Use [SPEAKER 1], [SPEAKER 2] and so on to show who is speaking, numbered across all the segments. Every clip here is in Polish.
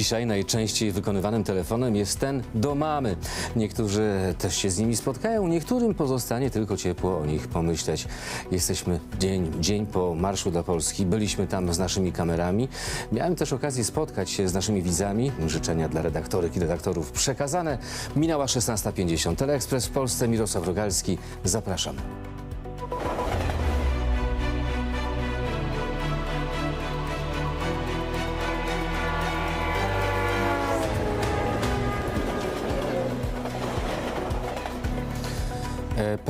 [SPEAKER 1] Dzisiaj najczęściej wykonywanym telefonem jest ten do mamy. Niektórzy też się z nimi spotkają, niektórym pozostanie tylko ciepło o nich pomyśleć. Jesteśmy dzień, dzień po Marszu dla Polski, byliśmy tam z naszymi kamerami. Miałem też okazję spotkać się z naszymi widzami. Życzenia dla redaktorek i redaktorów przekazane. Minęła 16.50. Teleekspres w Polsce, Mirosław Rogalski. Zapraszam.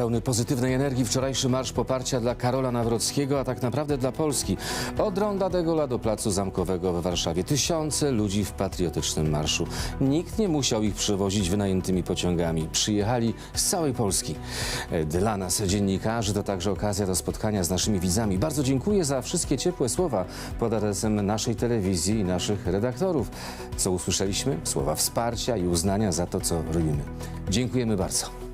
[SPEAKER 1] Pełny pozytywnej energii wczorajszy marsz poparcia dla Karola Nawrockiego, a tak naprawdę dla Polski. Od Ronda de Gola do Placu Zamkowego we Warszawie. Tysiące ludzi w patriotycznym marszu. Nikt nie musiał ich przywozić wynajętymi pociągami. Przyjechali z całej Polski. E, Dla nas, dziennikarzy, to także okazja do spotkania z naszymi widzami. Bardzo dziękuję za wszystkie ciepłe słowa pod adresem naszej telewizji i naszych redaktorów. Co usłyszeliśmy? Słowa wsparcia i uznania za to, co robimy. Dziękujemy bardzo.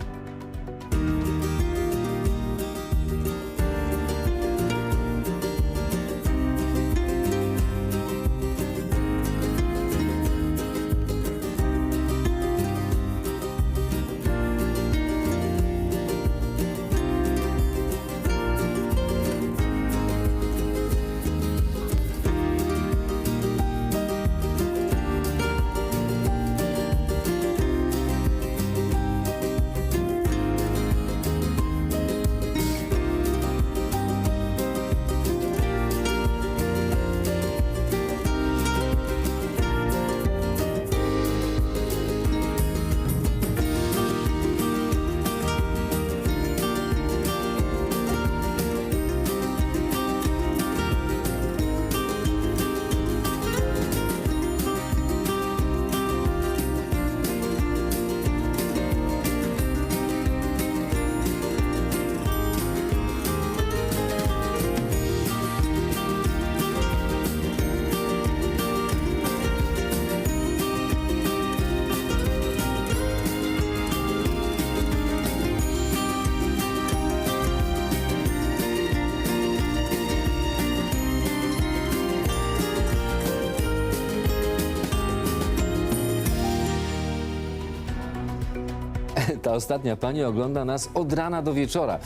[SPEAKER 1] Ostatnia pani ogląda nas od rana do wieczora.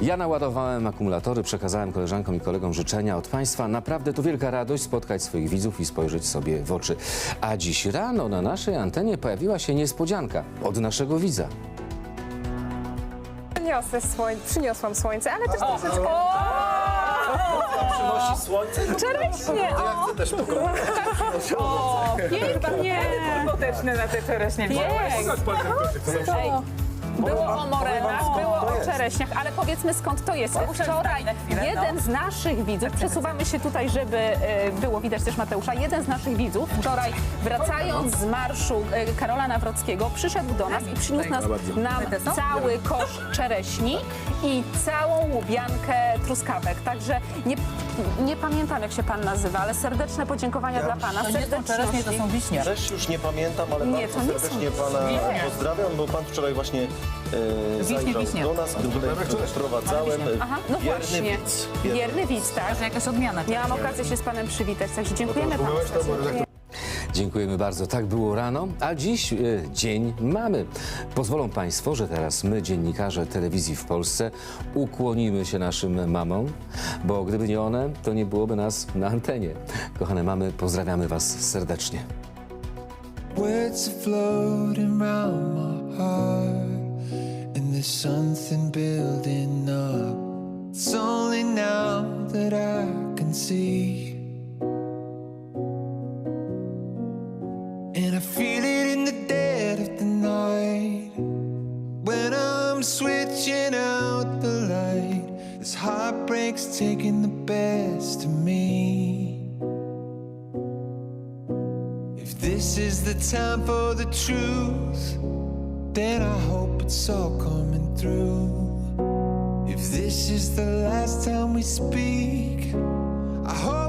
[SPEAKER 1] Ja naładowałem akumulatory, przekazałem koleżankom i kolegom życzenia od Państwa. Naprawdę to wielka radość spotkać swoich widzów i spojrzeć sobie w oczy. A dziś rano na naszej antenie pojawiła się niespodzianka od naszego widza.
[SPEAKER 2] Przyniosę słoń, przyniosłam słońce, ale też troszeczkę...
[SPEAKER 3] Przynosi słońce?
[SPEAKER 2] Czereśnie,
[SPEAKER 3] Ja
[SPEAKER 2] o!
[SPEAKER 3] chcę też pokochać.
[SPEAKER 2] Pięknie!
[SPEAKER 4] Skuteczne na te czereśnie.
[SPEAKER 2] Ej, Było o morenach, było o czereśniach, ale powiedzmy skąd to jest. Wczoraj
[SPEAKER 4] na chwilę,
[SPEAKER 2] jeden z naszych widzów, przesuwamy się tutaj, żeby e, było widać też Mateusza, jeden z naszych widzów wczoraj wracając z marszu e, Karola Nawrockiego przyszedł do nas i przyniósł nas, nam cały kosz czereśni i całą łubiankę truskawek. Także nie, nie pamiętam jak się pan nazywa, ale serdeczne podziękowania dla pana.
[SPEAKER 4] To nie są to są wiśnie.
[SPEAKER 3] Też już nie pamiętam, ale
[SPEAKER 2] Nie,
[SPEAKER 3] bardzo
[SPEAKER 2] to nie są
[SPEAKER 3] serdecznie pana
[SPEAKER 4] Nie.
[SPEAKER 3] pozdrawiam, bo pan wczoraj właśnie e,
[SPEAKER 4] Wiśnie,
[SPEAKER 3] zajrzał
[SPEAKER 4] wiśnie.
[SPEAKER 3] do nas, gdy tutaj wprowadzałem. e,
[SPEAKER 2] Aha, no
[SPEAKER 3] wierny
[SPEAKER 2] właśnie.
[SPEAKER 3] widz. Wierny
[SPEAKER 2] Wierny widz, tak?
[SPEAKER 4] Że jakaś odmiana.
[SPEAKER 2] Miałam okazję się z panem przywitać, także dziękujemy panu. serdecznie.
[SPEAKER 1] Dziękujemy bardzo. Tak było rano, a dziś e, dzień mamy. Pozwolą Państwo, że teraz my, dziennikarze telewizji w Polsce, ukłonimy się naszym mamom, bo gdyby nie one, to nie byłoby nas na antenie. Kochane mamy, pozdrawiamy Was serdecznie.
[SPEAKER 5] Words floating round my heart, and there's something building up. It's only now that I can see, time for the truth, then I hope it's all coming through. If this is the last time we speak, I hope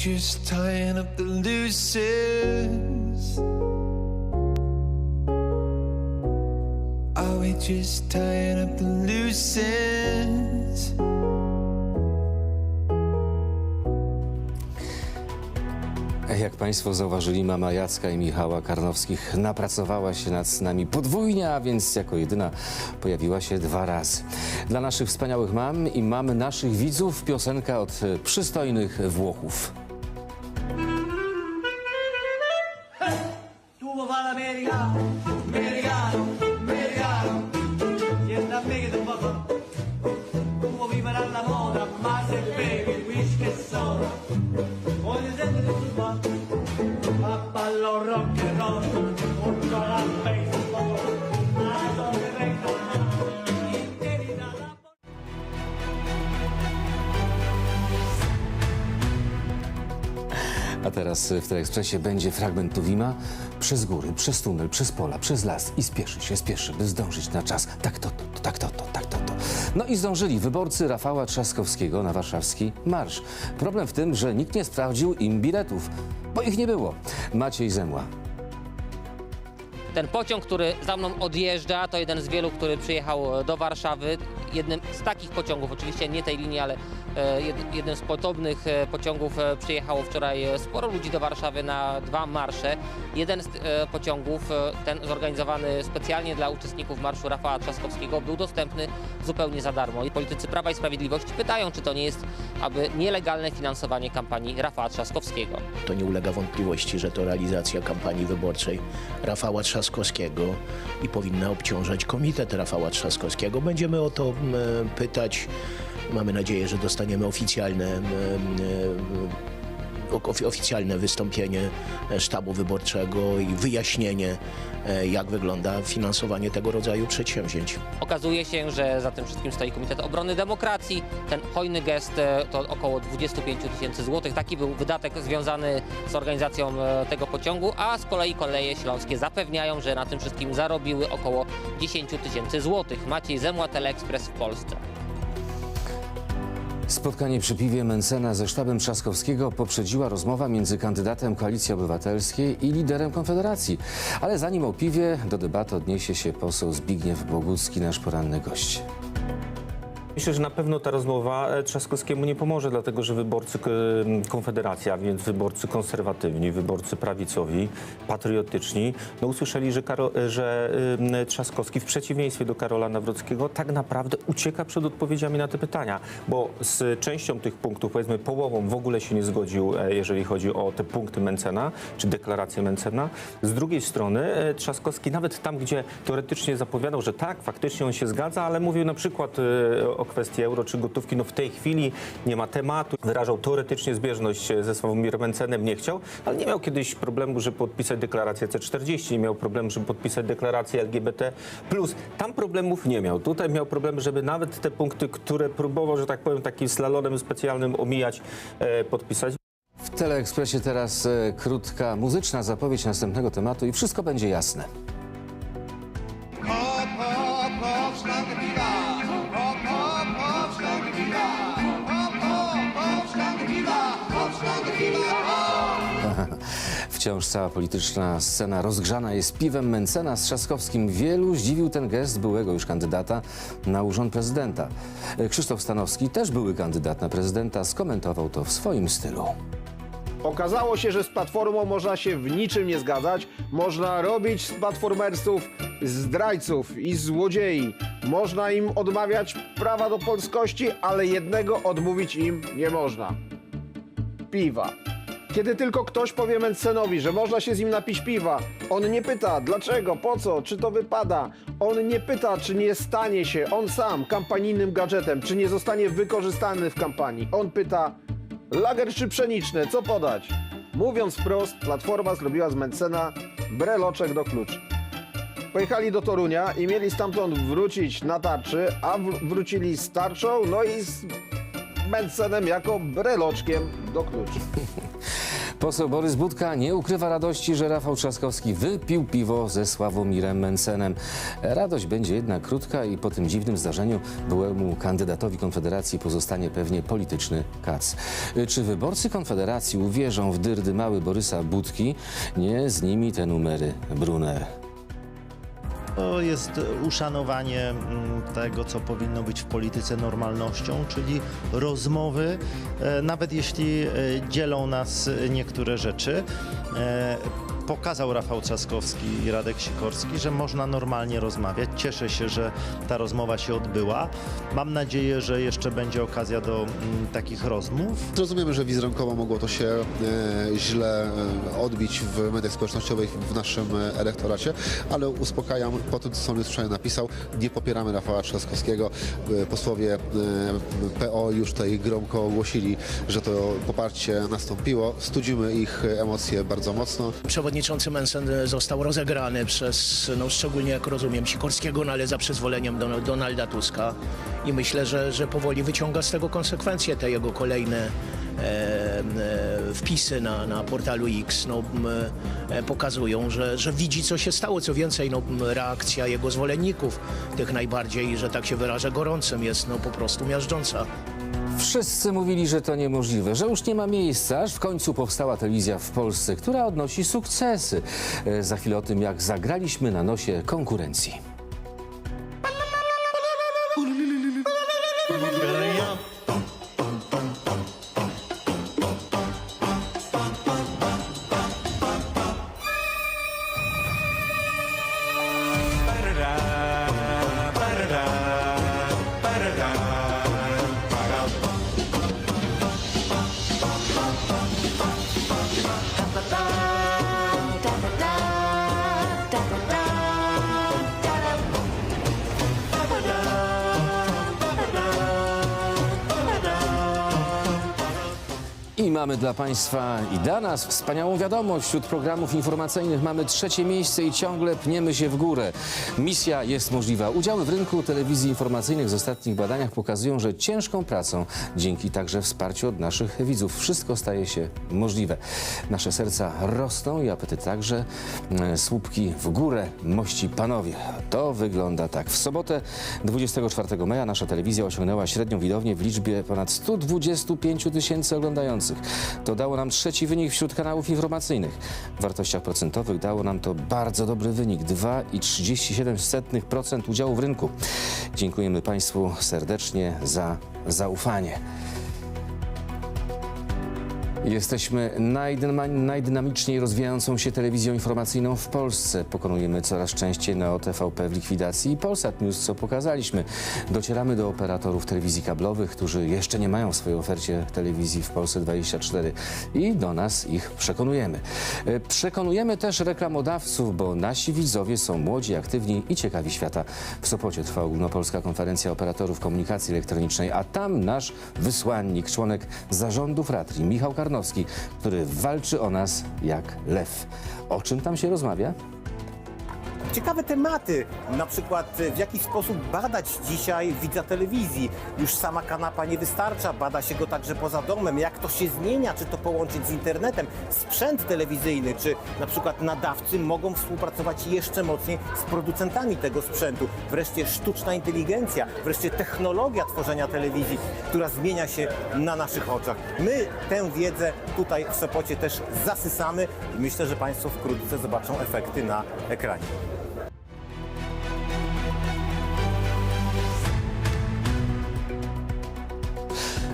[SPEAKER 5] just tying up the loose ends? Are we just tying up the loose ends?
[SPEAKER 1] Jak Państwo zauważyli, mama Jacka i Michała Karnowskich napracowała się nad nami podwójnie, a więc jako jedyna pojawiła się dwa razy. Dla naszych wspaniałych mam i mamy naszych widzów piosenka od przystojnych Włochów. Teraz w Teleekspresie będzie fragment Tuwima przez góry, przez tunel, przez pola, przez las i spieszy się, spieszy, by zdążyć na czas. Tak to, to, to tak to, to, tak to, to. No i zdążyli wyborcy Rafała Trzaskowskiego na warszawski marsz. Problem w tym, że nikt nie sprawdził im biletów, bo ich nie było. Maciej Zemła.
[SPEAKER 6] Ten pociąg, który za mną odjeżdża, to jeden z wielu, który przyjechał do Warszawy. Jednym z takich pociągów, oczywiście nie tej linii, ale e, jed- jednym z podobnych e, pociągów e, przyjechało wczoraj sporo ludzi do Warszawy na dwa marsze. Jeden z pociągów, ten zorganizowany specjalnie dla uczestników marszu Rafała Trzaskowskiego, był dostępny zupełnie za darmo. I politycy Prawa i Sprawiedliwości pytają, czy to nie jest aby nielegalne finansowanie kampanii Rafała Trzaskowskiego.
[SPEAKER 7] To nie ulega wątpliwości, że to realizacja kampanii wyborczej Rafała Trzaskowskiego i powinna obciążać Komitet Rafała Trzaskowskiego. Będziemy o to pytać. Mamy nadzieję, że dostaniemy oficjalne, oficjalne wystąpienie sztabu wyborczego i wyjaśnienie, e, jak wygląda finansowanie tego rodzaju przedsięwzięć.
[SPEAKER 6] Okazuje się, że za tym wszystkim stoi Komitet Obrony Demokracji. Ten hojny gest e, to około 25 tysięcy złotych. Taki był wydatek związany z organizacją e, tego pociągu, a z kolei koleje śląskie zapewniają, że na tym wszystkim zarobiły około 10 tysięcy złotych. Maciej Zemła, Teleekspres w Polsce.
[SPEAKER 1] Spotkanie przy piwie Mencena ze sztabem Trzaskowskiego poprzedziła rozmowa między kandydatem Koalicji Obywatelskiej i liderem Konfederacji. Ale zanim o piwie, do debaty odniesie się poseł Zbigniew Bogucki, nasz poranny gość.
[SPEAKER 8] Myślę, że na pewno ta rozmowa e, Trzaskowskiemu nie pomoże, dlatego że wyborcy k- Konfederacji, a więc wyborcy konserwatywni, wyborcy prawicowi, patriotyczni, no usłyszeli, że, Karo, e, że Trzaskowski w przeciwieństwie do Karola Nawrockiego tak naprawdę ucieka przed odpowiedziami na te pytania, bo z częścią tych punktów, powiedzmy połową w ogóle się nie zgodził, e, jeżeli chodzi o te punkty Mencena, czy deklarację Mencena. Z drugiej strony Trzaskowski nawet tam, gdzie teoretycznie zapowiadał, że tak, faktycznie on się zgadza, ale mówił na przykład o kwestii euro czy gotówki, no w tej chwili nie ma tematu. Wyrażał teoretycznie zbieżność e, ze Sławomirem Mencenem, nie chciał, ale nie miał kiedyś problemu, żeby podpisać deklarację C40, nie miał problemu, żeby podpisać deklarację LGBT+. Tam problemów nie miał. Tutaj miał problem, żeby nawet te punkty, które próbował, że tak powiem, takim slalonem specjalnym omijać, e, podpisać.
[SPEAKER 1] W Teleekspresie teraz e, krótka muzyczna zapowiedź następnego tematu i wszystko będzie jasne. Wciąż cała polityczna scena rozgrzana jest piwem Mencena z Trzaskowskim. Wielu zdziwił ten gest byłego już kandydata na urząd prezydenta. Krzysztof Stanowski, też były kandydat na prezydenta, skomentował to w swoim stylu.
[SPEAKER 9] Okazało się, że z Platformą można się w niczym nie zgadzać. Można robić z platformersów zdrajców i złodziei. Można im odmawiać prawa do polskości, ale jednego odmówić im nie można. Piwa. Kiedy tylko ktoś powie Mencenowi, że można się z nim napić piwa, on nie pyta dlaczego, po co, czy to wypada. On nie pyta, czy nie stanie się on sam kampanijnym gadżetem, czy nie zostanie wykorzystany w kampanii. On pyta, lager czy pszeniczne, co podać? Mówiąc wprost, Platforma zrobiła z Mencena breloczek do kluczy. Pojechali do Torunia i mieli stamtąd wrócić na tarczy, a wr- wrócili z tarczą, no i z Mencenem jako breloczkiem do kluczy.
[SPEAKER 1] Poseł Borys Budka nie ukrywa radości, że Rafał Trzaskowski wypił piwo ze Sławomirem Mencenem. Radość będzie jednak krótka i po tym dziwnym zdarzeniu byłemu kandydatowi Konfederacji pozostanie pewnie polityczny kac. Czy wyborcy Konfederacji uwierzą w dyrdy mały Borysa Budki? Nie z nimi te numery Brunner.
[SPEAKER 10] To jest uszanowanie mm, tego, co powinno być w polityce normalnością, czyli rozmowy, e, nawet jeśli e, dzielą nas niektóre rzeczy. E, Pokazał Rafał Trzaskowski i Radek Sikorski, że można normalnie rozmawiać. Cieszę się, że ta rozmowa się odbyła. Mam nadzieję, że jeszcze będzie okazja do mm, takich rozmów.
[SPEAKER 11] Rozumiemy, że wizerunkowo mogło to się e, źle e, odbić w mediach społecznościowych w naszym e, elektoracie, ale uspokajam, po tym co Sąd wczoraj napisał, nie popieramy Rafała Trzaskowskiego. Posłowie e, PO już tutaj gromko ogłosili, że to poparcie nastąpiło. Studzimy ich emocje bardzo mocno.
[SPEAKER 7] Przewodniczący Mensen został rozegrany przez, no szczególnie jak rozumiem, Sikorskiego, no ale za przyzwoleniem Don- Donalda Tuska. I myślę, że, że powoli wyciąga z tego konsekwencje te jego kolejne e, e, wpisy na, na portalu X no, e, pokazują, że, że widzi, co się stało. Co więcej, no, reakcja jego zwolenników, tych najbardziej, że tak się wyrażę, gorącym, jest no, po prostu miażdżąca.
[SPEAKER 1] Wszyscy mówili, że to niemożliwe, że już nie ma miejsca, aż w końcu powstała telewizja w Polsce, która odnosi sukcesy. E, Za chwilę o tym, jak zagraliśmy na nosie konkurencji. Mamy dla Państwa i dla nas wspaniałą wiadomość. Wśród programów informacyjnych mamy trzecie miejsce i ciągle pniemy się w górę. Misja jest możliwa. Udziały w rynku telewizji informacyjnych w ostatnich badaniach pokazują, że ciężką pracą, dzięki także wsparciu od naszych widzów, wszystko staje się możliwe. Nasze serca rosną i apetyt także. E, Słupki w górę, mości panowie. To wygląda tak. W sobotę 24 maja nasza telewizja osiągnęła średnią widownię w liczbie ponad 125 tysięcy oglądających. To dało nam trzeci wynik wśród kanałów informacyjnych. W wartościach procentowych dało nam to bardzo dobry wynik 2,37% udziału w rynku. Dziękujemy Państwu serdecznie za zaufanie. Jesteśmy najdynamiczniej rozwijającą się telewizją informacyjną w Polsce. Pokonujemy coraz częściej Neo TVP w likwidacji i Polsat News, co pokazaliśmy. Docieramy do operatorów telewizji kablowych, którzy jeszcze nie mają w swojej ofercie telewizji w Polsce 24 i do nas ich przekonujemy. E, Przekonujemy też reklamodawców, bo nasi widzowie są młodzi, aktywni i ciekawi świata. W Sopocie trwa ogólnopolska konferencja operatorów komunikacji elektronicznej, a tam nasz wysłannik, członek zarządu Fratri, Michał Karnowski, który walczy o nas jak lew. O czym tam się rozmawia?
[SPEAKER 12] Ciekawe tematy, na przykład e, w jaki sposób badać dzisiaj widza telewizji. Już sama kanapa nie wystarcza, bada się go także poza domem. Jak to się zmienia, czy to połączyć z internetem, sprzęt telewizyjny, czy na przykład nadawcy mogą współpracować jeszcze mocniej z producentami tego sprzętu. Wreszcie sztuczna inteligencja, wreszcie technologia tworzenia telewizji, która zmienia się na naszych oczach. My tę wiedzę tutaj w Sopocie też zasysamy i myślę, że Państwo wkrótce zobaczą efekty na ekranie.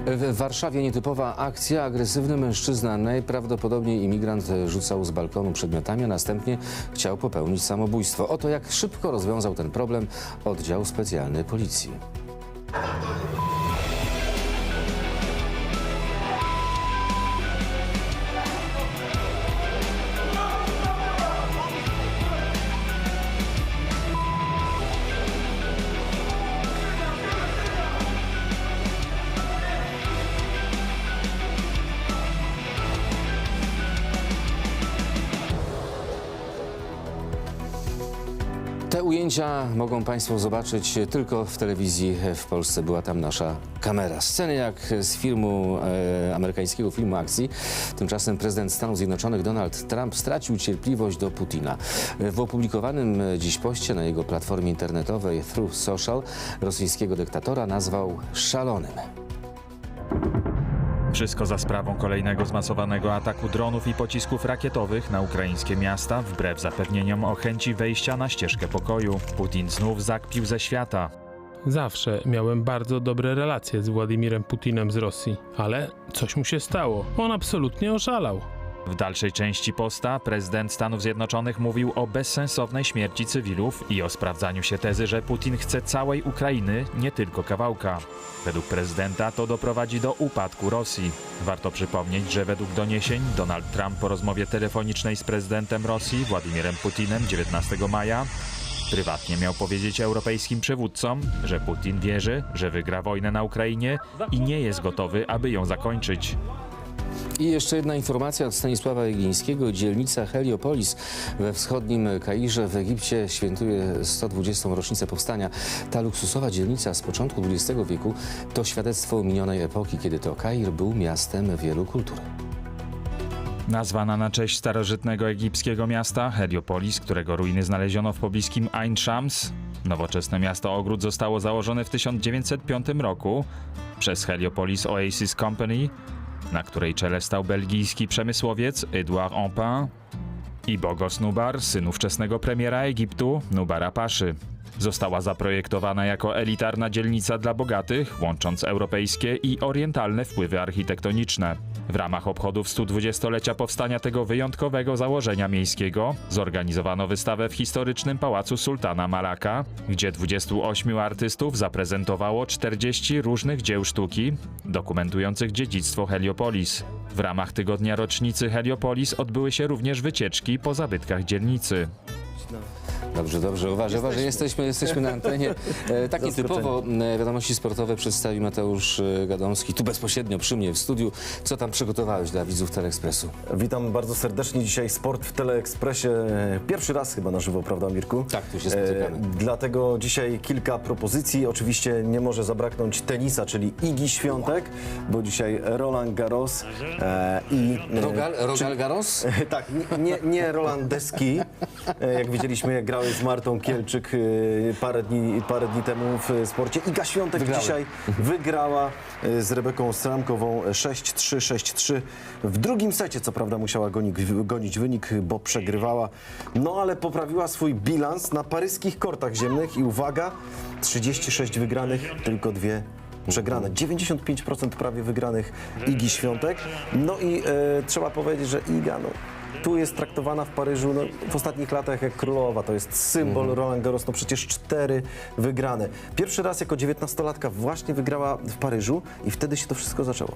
[SPEAKER 1] W Warszawie nietypowa akcja. Agresywny mężczyzna, najprawdopodobniej imigrant, rzucał z balkonu przedmiotami, a następnie chciał popełnić samobójstwo. Oto jak szybko rozwiązał ten problem oddział specjalny policji. Ujęcia mogą Państwo zobaczyć tylko w telewizji w Polsce. Była tam nasza kamera. Sceny jak z filmu, e, amerykańskiego filmu akcji. Tymczasem prezydent Stanów Zjednoczonych Donald Trump stracił cierpliwość do Putina. W opublikowanym dziś poście na jego platformie internetowej Truth Social rosyjskiego dyktatora nazwał szalonym.
[SPEAKER 13] Wszystko za sprawą kolejnego zmasowanego ataku dronów i pocisków rakietowych na ukraińskie miasta, wbrew zapewnieniom o chęci wejścia na ścieżkę pokoju. Putin znów zakpił ze świata.
[SPEAKER 14] Zawsze miałem bardzo dobre relacje z Władimirem Putinem z Rosji, ale coś mu się stało. On absolutnie oszalał.
[SPEAKER 13] W dalszej części posta prezydent Stanów Zjednoczonych mówił o bezsensownej śmierci cywilów i o sprawdzaniu się tezy, że Putin chce całej Ukrainy, nie tylko kawałka. Według prezydenta to doprowadzi do upadku Rosji. Warto przypomnieć, że według doniesień Donald Trump po rozmowie telefonicznej z prezydentem Rosji Władimirem Putinem 19 maja Prywatnie miał powiedzieć europejskim przywódcom, że Putin wierzy, że wygra wojnę na Ukrainie i nie jest gotowy, aby ją zakończyć.
[SPEAKER 1] I jeszcze jedna informacja od Stanisława Jeglińskiego. Dzielnica Heliopolis we wschodnim Kairze w Egipcie świętuje 120. rocznicę powstania. Ta luksusowa dzielnica z początku XX wieku to świadectwo minionej epoki, kiedy to Kair był miastem wielu kultur.
[SPEAKER 13] Nazwana na cześć starożytnego egipskiego miasta Heliopolis, którego ruiny znaleziono w pobliskim Ain Shams. Nowoczesne miasto ogród zostało założone w 1905 roku przez Heliopolis Oasis Company, na której czele stał belgijski przemysłowiec Edouard Ampin i Bogos Nubar, syn ówczesnego premiera Egiptu Nubara Paszy. Została zaprojektowana jako elitarna dzielnica dla bogatych, łącząc europejskie i orientalne wpływy architektoniczne. W ramach obchodów 120-lecia powstania tego wyjątkowego założenia miejskiego zorganizowano wystawę w historycznym pałacu sultana Malaka, gdzie 28 artystów zaprezentowało 40 różnych dzieł sztuki dokumentujących dziedzictwo Heliopolis. W ramach tygodnia rocznicy Heliopolis odbyły się również wycieczki po zabytkach dzielnicy.
[SPEAKER 1] Dobrze, dobrze, uważaj, uważaj, jesteśmy, jesteśmy na antenie. E, tak nietypowo e, wiadomości sportowe przedstawi Mateusz e, Gadomski, tu bezpośrednio przy mnie w studiu. Co tam przygotowałeś dla widzów Teleekspresu?
[SPEAKER 3] Witam bardzo serdecznie. Dzisiaj sport w Teleekspresie. Pierwszy raz chyba na żywo, prawda Mirku?
[SPEAKER 1] Tak, tu się spotykamy.
[SPEAKER 3] dlatego dzisiaj kilka propozycji. Oczywiście nie może zabraknąć tenisa, czyli Igi Świątek, bo dzisiaj Roland Garros e, i... e,
[SPEAKER 1] Rogal, Rogal Garros?
[SPEAKER 3] tak, nie, nie, nie Roland Deski, e, jak widzieliśmy, jak grałeś z Martą Kielczyk e, parę dni, parę dni temu w sporcie. Iga Świątek
[SPEAKER 1] Wygrałem.
[SPEAKER 3] dzisiaj wygrała e, z Rebeką Stramkową 6-3, 6-3. W drugim secie, co prawda, musiała gonić, gonić wynik, bo przegrywała. No ale poprawiła swój bilans na paryskich kortach ziemnych i uwaga, 36 wygranych, tylko dwie przegrane. 95% prawie wygranych Igi Świątek. No i e, trzeba powiedzieć, że Iga, no, tu jest traktowana w Paryżu no, w ostatnich latach jak królowa. To jest symbol Roland Garros, no przecież cztery wygrane. Pierwszy raz jako 19-latka właśnie wygrała w Paryżu i wtedy się to wszystko zaczęło.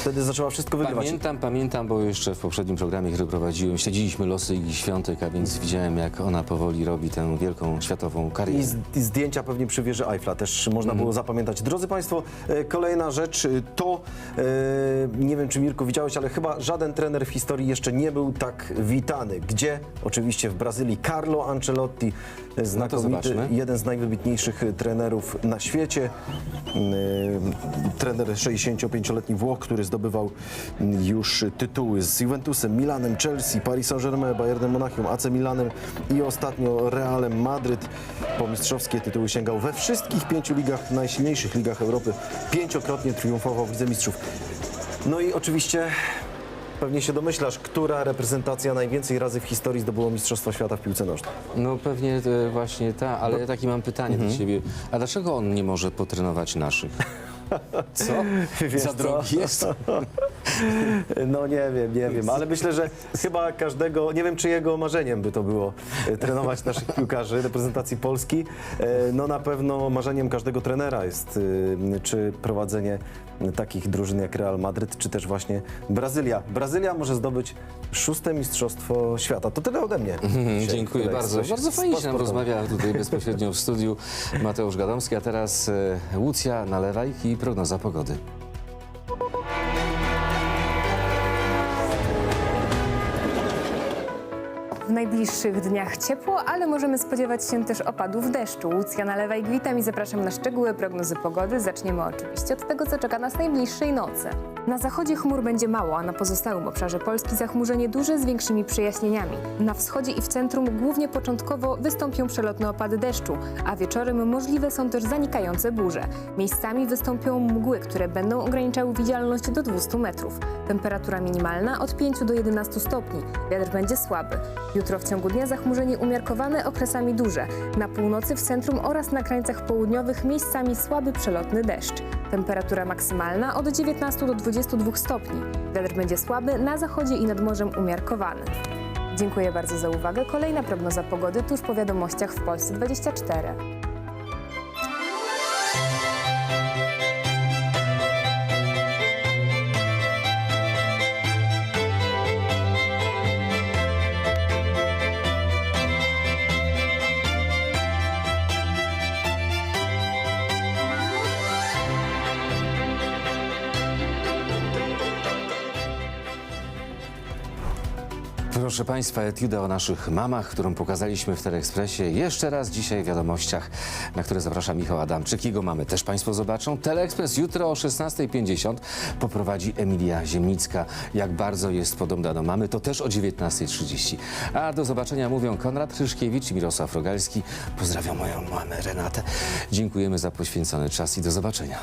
[SPEAKER 3] Wtedy zaczęła wszystko wygrywać.
[SPEAKER 1] Pamiętam, pamiętam, bo jeszcze w poprzednim programie, który prowadziłem, śledziliśmy losy Igi Świątek, a więc widziałem, jak ona powoli robi tę wielką światową
[SPEAKER 3] I,
[SPEAKER 1] karierę.
[SPEAKER 3] z, I zdjęcia pewnie przy wieży Eiffla też można było zapamiętać. Drodzy Państwo, e, kolejna rzecz e, to, e, nie wiem czy Mirku widziałeś, ale chyba żaden trener w historii jeszcze nie był tak witany. Gdzie? Oczywiście w Brazylii. Carlo Ancelotti, e, znakomity,
[SPEAKER 1] zobaczmy.
[SPEAKER 3] jeden z najwybitniejszych trenerów na świecie. E, Trener 65-letni Włoch, który zdobywał m, już tytuły z Juventusem, Milanem, Chelsea, Paris Saint-Germain, Bayernem Monachium, AC Milanem i ostatnio Realem Madryt. Po mistrzowskie tytuły sięgał we wszystkich pięciu ligach, najsilniejszych ligach Europy. Pięciokrotnie triumfował w Lidze Mistrzów. No i oczywiście pewnie się domyślasz, która reprezentacja najwięcej razy w historii zdobyła Mistrzostwo Świata w piłce nożnej.
[SPEAKER 1] No pewnie e, właśnie ta, ale ja takie mam pytanie
[SPEAKER 3] Mhm.
[SPEAKER 1] do ciebie. A dlaczego on nie może potrenować naszych? Co?
[SPEAKER 3] Wiesz
[SPEAKER 1] Za
[SPEAKER 3] co?
[SPEAKER 1] drogi jest?
[SPEAKER 3] No nie wiem, nie wiem, ale myślę, że chyba każdego, nie wiem czy jego marzeniem by to było e, trenować naszych piłkarzy reprezentacji Polski. E, No na pewno marzeniem każdego trenera jest e, czy prowadzenie takich drużyn jak Real Madryt, czy też właśnie Brazylia. Brazylia może zdobyć szóste mistrzostwo świata. To tyle ode mnie. Dzisiaj
[SPEAKER 1] Dziękuję bardzo. Bardzo fajnie się nam
[SPEAKER 3] Sport sportowy.
[SPEAKER 1] rozmawia tutaj bezpośrednio w studiu Mateusz Gadomski, a teraz e, Łucja Nalewajk i prognoza pogody.
[SPEAKER 15] Najbliższych dniach ciepło, ale możemy spodziewać się też opadów deszczu. Łucja Nalewa i witam i zapraszam na szczegóły prognozy pogody. Zaczniemy oczywiście od tego, co czeka nas najbliższej nocy. Na zachodzie chmur będzie mało, a na pozostałym obszarze Polski zachmurzenie duże z większymi przejaśnieniami. Na wschodzie i w centrum głównie początkowo wystąpią przelotne opady deszczu, a wieczorem możliwe są też zanikające burze. Miejscami wystąpią mgły, które będą ograniczały widzialność do 200 metrów. Temperatura minimalna od 5 do 11 stopni. Wiatr będzie słaby. Jutro w ciągu dnia zachmurzenie umiarkowane, okresami duże. Na północy, w centrum oraz na krańcach południowych miejscami słaby przelotny deszcz. Temperatura maksymalna od 19 do 22 stopni. Wiatr będzie słaby, na zachodzie i nad morzem umiarkowany. Dziękuję bardzo za uwagę. Kolejna prognoza pogody tuż po wiadomościach w Polsce 24.
[SPEAKER 1] Proszę Państwa, etiuda o naszych mamach, którą pokazaliśmy w Teleekspresie. Jeszcze raz dzisiaj w wiadomościach, na które zaprasza Michał Adamczyk. Jego mamy też Państwo zobaczą. Teleekspres jutro o 16.50 poprowadzi Emilia Ziemnicka. Jak bardzo jest podobna do mamy, to też o 19.30. A do zobaczenia mówią Konrad Ryszkiewicz i Mirosław Rogalski. Pozdrawiam moją mamę Renatę. Dziękujemy za poświęcony czas i do zobaczenia.